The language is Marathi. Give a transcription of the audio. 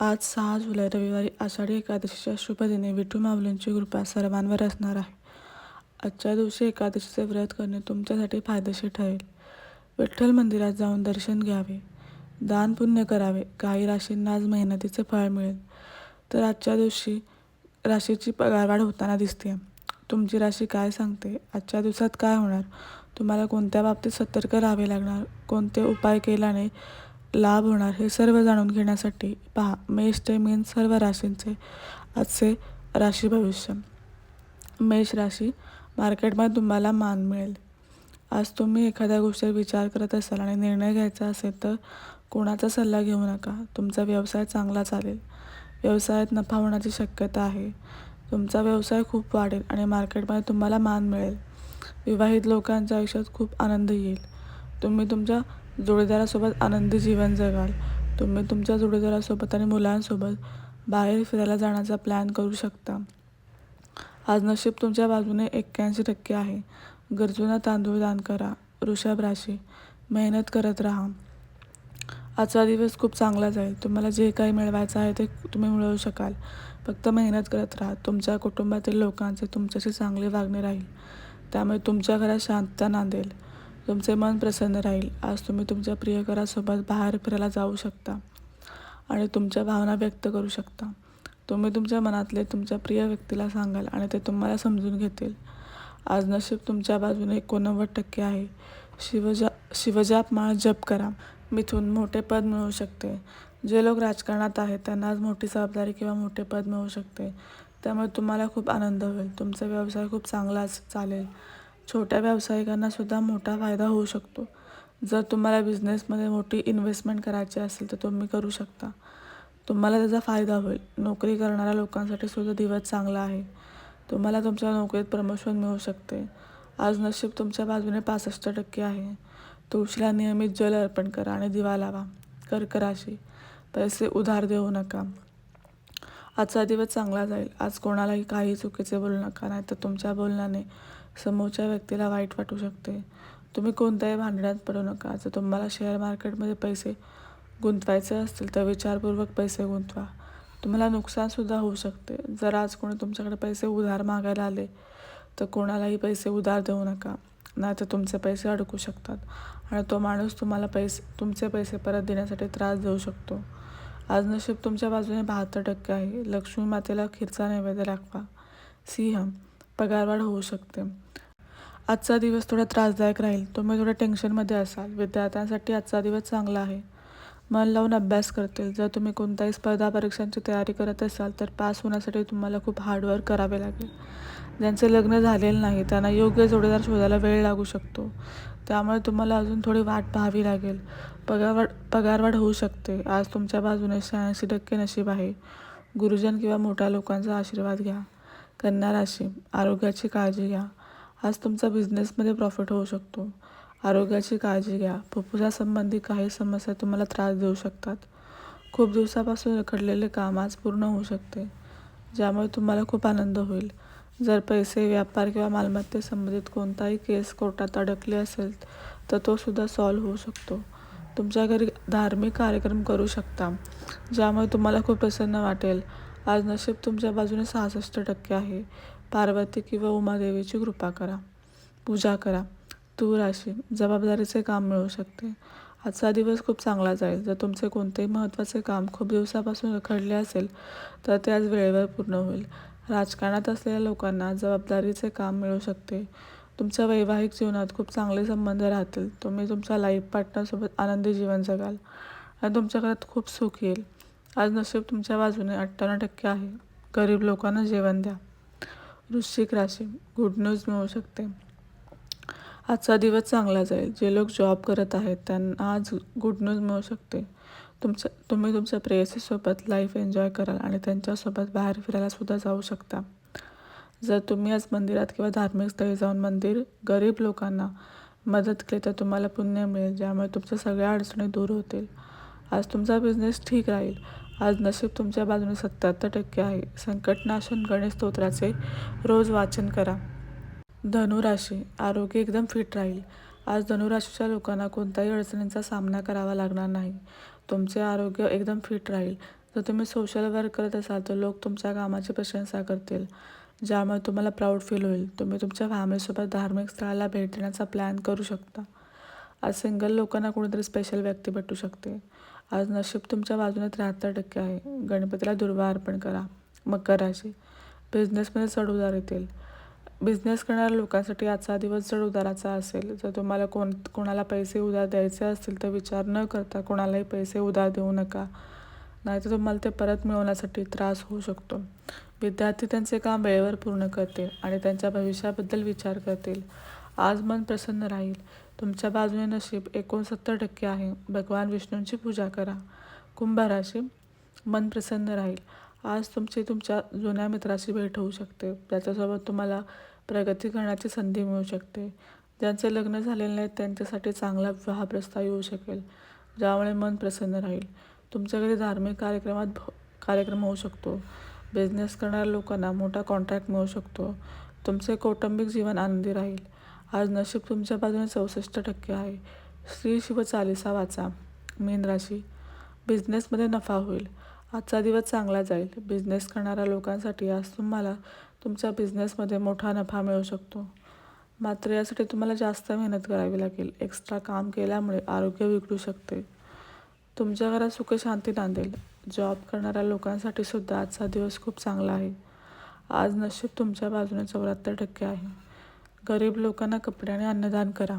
आज सहा जुलै रविवारी आषाढी एकादशीच्या शुभदिनी विठू माऊलींची कृपा सर्वांवर असणार आहे. आजच्या दिवशी एकादशीचे व्रत करणे तुमच्यासाठी फायदेशीर ठरेल. विठ्ठल मंदिरात जाऊन दर्शन घ्यावे. दान पुण्य करावे. काही राशींना आज मेहनतीचे फळ मिळेल. तर आजच्या दिवशी राशीची पगारवाढ होताना दिसते तुमची राशी काय सांगते? आजच्या दिवसात काय होणार? तुम्हाला कोणत्या बाबतीत सतर्क राहावे लागणार? कोणते उपाय केल्याने लाभ होणार हे सर्व जाणून घेण्यासाठी पहा मेष ते मीन सर्व राशींचे आजचे राशी भविष्य. मेष राशी मार्केटमध्ये तुम्हाला मान मिळेल. आज तुम्ही एखाद्या गोष्टीवर विचार करत असाल आणि निर्णय घ्यायचा असेल तर कोणाचा सल्ला घेऊ नका. तुमचा व्यवसाय चांगला चालेल. व्यवसायात नफा होण्याची शक्यता आहे. तुमचा व्यवसाय खूप वाढेल आणि मार्केटमध्ये तुम्हाला मान मिळेल. विवाहित लोकांच्या आयुष्यात खूप आनंद येईल. तुम्ही तुमच्या जोडीदारासोबत आनंदी जीवन जगाल. तुम्ही तुमच्या जोडीदारासोबत आणि मुलांसोबत बाहेर फिरायला जाण्याचा प्लॅन करू शकता. आज नशीब तुमच्या बाजूने एक्क्याऐंशी टक्के आहे. गरजूंना तांदूळ दान करा. वृषभ राशी. मेहनत करत राहा. आजचा दिवस खूप चांगला जाईल तुम्हाला जे काही मिळवायचं आहे ते तुम्ही मिळवू शकाल. फक्त मेहनत करत राहा. तुमच्या कुटुंबातील लोकांचे तुमच्याशी चांगले वागणे राहील. त्यामुळे तुमच्या घरात शांतता नांदेल. तुमचे मन प्रसन्न राहील. आज तुम्ही तुमच्या प्रियकरासोबत बाहेर फिरायला जाऊ शकता आणि तुमच्या भावना व्यक्त करू शकता. तुम्ही तुमच्या मनातले तुमच्या प्रिय व्यक्तीला सांगाल आणि ते तुम्हाला समजून घेतील. आज नशीब तुमच्या बाजूने एकोणनव्वद टक्के आहे. शिवजा शिवजाप माळ जप करा. मिथून मोठे पद मिळू शकते. जे लोक राजकारणात आहेत त्यांना आज मोठी जबाबदारी किंवा मोठे पद मिळू शकते. त्यामुळे तुम्हाला खूप आनंद होईल. तुमचा व्यवसाय खूप चांगलाच चालेल. छोट्या व्यावसायिकांना सुद्धा मोठा फायदा होऊ शकतो. जर तुम्हाला बिझनेसमध्ये मोठी इन्व्हेस्टमेंट करायची असेल तर तुम्ही करू शकता. तुम्हाला त्याचा फायदा होईल. नोकरी करणाऱ्या लोकांसाठी सुद्धा दिवस चांगला आहे. तुम्हाला तुमच्या नोकरीत प्रमोशन मिळू शकते. आज नशीब तुमच्या बाजूने पासष्ट टक्के आहे. तुळशीला नियमित जल अर्पण करा आणि दिवा लावा. कर्क राशी पैसे उधार देऊ नका. आजचा दिवस चांगला जाईल. आज कोणालाही काही चुकीचे बोलू नका. नाही तर तुमच्या बोलण्याने समोरच्या व्यक्तीला वाईट वाटू शकते. तुम्ही कोणत्याही भांडण्यात पडू नका. जर तुम्हाला शेअर मार्केटमध्ये पैसे गुंतवायचे असतील तर विचारपूर्वक पैसे गुंतवा. तुम्हाला नुकसानसुद्धा होऊ शकते. जर आज कोणी तुमच्याकडे पैसे उधार मागायला आले तर कोणालाही पैसे उधार देऊ नका. नाही तर तुमचे पैसे अडकू शकतात आणि तो माणूस तुम्हाला पैसे तुमचे पैसे परत देण्यासाठी त्रास देऊ शकतो. आज नशीब तुमच्या बाजूने बहात्तर टक्के आहे. लक्ष्मी मातेला खीरचा नैवेद्य दाखवा. सिंह पगारवाढ होऊ शकते. आजचा दिवस थोडा त्रासदायक राहील. तुम्ही थोड्या टेन्शनमध्ये असाल. विद्यार्थ्यांसाठी आजचा दिवस चांगला आहे. मन लावून अभ्यास करतील. जर तुम्ही कोणत्याही स्पर्धा परीक्षांची तयारी करत असाल तर पास होण्यासाठी तुम्हाला खूप हार्डवर्क करावे लागेल. ज्यांचे लग्न झालेलं नाही त्यांना योग्य जोडीदार शोधायला वेळ लागू शकतो. त्यामुळे तुम्हाला अजून थोडी वाट पाहावी लागेल. पगारवाढ पगारवाढ होऊ शकते. आज तुमच्या बाजूने शहाऐंशी टक्के नशीब आहे. गुरुजन किंवा मोठ्या लोकांचा आशीर्वाद घ्या. कन्या राशी आरोग्याची काळजी घ्या. आज तुमचा बिझनेसमध्ये प्रॉफिट होऊ शकतो. आरोग्याची काळजी घ्या. फुफ्फुसासंबंधी काही समस्या तुम्हाला त्रास देऊ शकतात. खूप दिवसापासून रखडलेले काम आज पूर्ण होऊ शकते. ज्यामुळे तुम्हाला खूप आनंद होईल. जर पैसे व्यापार किंवा मालमत्ते संबंधित कोणताही केस कोर्टात अडकले असेल तर तो सुद्धा सॉल्व्ह होऊ शकतो. तुमच्या घरी धार्मिक कार्यक्रम करू शकता ज्यामुळे तुम्हाला खूप प्रसन्न वाटेल. आज नशीब तुमच्या बाजूने सहासष्ट टक्के आहे. पार्वती किंवा उमादेवीची कृपा करा. पूजा करा. तू राशी जबाबदारीचे काम मिळू शकते. आजचा दिवस खूप चांगला जाईल. जर तुमचे कोणतेही महत्त्वाचे काम खूप दिवसापासून रखडले असेल तर ते आज वेळेवर पूर्ण होईल. राजकारणात असलेल्या लोकांना जबाबदारीचे काम मिळू शकते. तुमच्या वैवाहिक जीवनात खूप चांगले संबंध राहतील. तुम्ही तुमच्या लाईफ पार्टनरसोबत आनंदी जीवन जगाल. आणि तुमच्या घरात खूप सुख येईल. आज नशीब तुमच्या बाजूने अठ्ठ्याण्णव टक्के आहे. गरीब लोकांना जेवण द्या. वृश्चिक राशी. गुड न्यूज मिळू शकते. आजचा दिवस चांगला जाईल. जे लोक जॉब करत आहेत त्यांना आज गुड न्यूज मिळू शकते. तुमच्या तुम्ही तुमच्या प्रेयसीसोबत लाईफ एन्जॉय कराल आणि त्यांच्यासोबत बाहेर फिरायला सुद्धा जाऊ शकता. जर तुम्ही आज मंदिरात किंवा धार्मिक स्थळी जाऊन मंदिर गरीब लोकांना मदत केली तर तुम्हाला पुण्य मिळेल ज्यामुळे तुमच्या सगळ्या अडचणी दूर होतील. आज तुमचा बिझनेस ठीक राहील. आज नशीब तुमच्या बाजूने सत्याहत्तर टक्के आहे. संकटनाशन गणेश स्तोत्राचे रोज वाचन करा. धनुराशी आरोग्य एकदम फिट राहील. आज धनुराशीच्या लोकांना कोणत्याही अडचणींचा सामना करावा लागणार नाही. तुमचे आरोग्य एकदम फिट राहील. जर तुम्ही सोशल वर्क करत असाल तर लोक तुमच्या कामाची प्रशंसा करतील. ज्यामुळे तुम्हाला प्राऊड फील होईल. तुम्ही तुमच्या फॅमिलीसोबत धार्मिक स्थळाला भेट देण्याचा प्लॅन करू शकता. आज सिंगल लोकांना कोणीतरी स्पेशल व्यक्ती भेटू शकते. आज नशीब तुमच्या बाजूने त्र्याहत्तर टक्के आहे. गणपतीला दुर्वा अर्पण करा. मकर राशी. बिझनेसमध्ये चढउतार येतील. बिझनेस करणाऱ्या लोकांसाठी आजचा दिवस चढउताराचा असेल. जर तुम्हाला कोण कोणाला पैसे उधार द्यायचे असतील तर विचार न करता कोणालाही पैसे उधार देऊ नका. नाहीतर तुम्हाला ते परत मिळवण्यासाठी त्रास होऊ शकतो. विद्यार्थी त्यांचे काम वेळेवर पूर्ण करतील आणि त्यांच्या भविष्याबद्दल विचार करतील. आज मन प्रसन्न राहील. तुमच्या बाजूने नशीब एकोणसत्तर टक्के आहे. भगवान विष्णूंची पूजा करा. कुंभ राशी मन प्रसन्न राहील. आज तुमची तुमच्या जुन्या मित्राशी भेट होऊ शकते. त्याच्यासोबत तुम्हाला प्रगती करण्याची संधी मिळू शकते. ज्यांचे लग्न झालेले नाहीत त्यांच्यासाठी चांगला विवाह प्रस्ताव येऊ शकेल. ज्यामुळे मन प्रसन्न राहील. तुमच्याकडे धार्मिक कार्यक्रमात भ- कार्यक्रम होऊ शकतो. बिझनेस करणाऱ्या लोकांना मोठा कॉन्ट्रॅक्ट मिळू शकतो. तुमचे कौटुंबिक जीवन आनंदी राहील. आज नशीब तुमच्या बाजूने चौसष्ट टक्के आहे. श्री शिव चालिसा वाचा. मीन राशी. बिझनेसमध्ये नफा होईल. आजचा दिवस चांगला जाईल. बिझनेस करणाऱ्या लोकांसाठी आज तुम्हाला तुमच्या बिझनेसमध्ये मोठा नफा मिळू शकतो. मात्र यासाठी तुम्हाला जास्त मेहनत करावी लागेल. एक्स्ट्रा काम केल्यामुळे आरोग्य बिघडू शकते. तुमच्या घरात सुखशांती नांदेल. जॉब करणाऱ्या लोकांसाठी सुद्धा आजचा दिवस खूप चांगला आहे. आज नशीब तुमच्या बाजूने चौऱ्याहत्तर टक्के आहे. गरीब लोकांना कपडे आणि अन्नदान करा.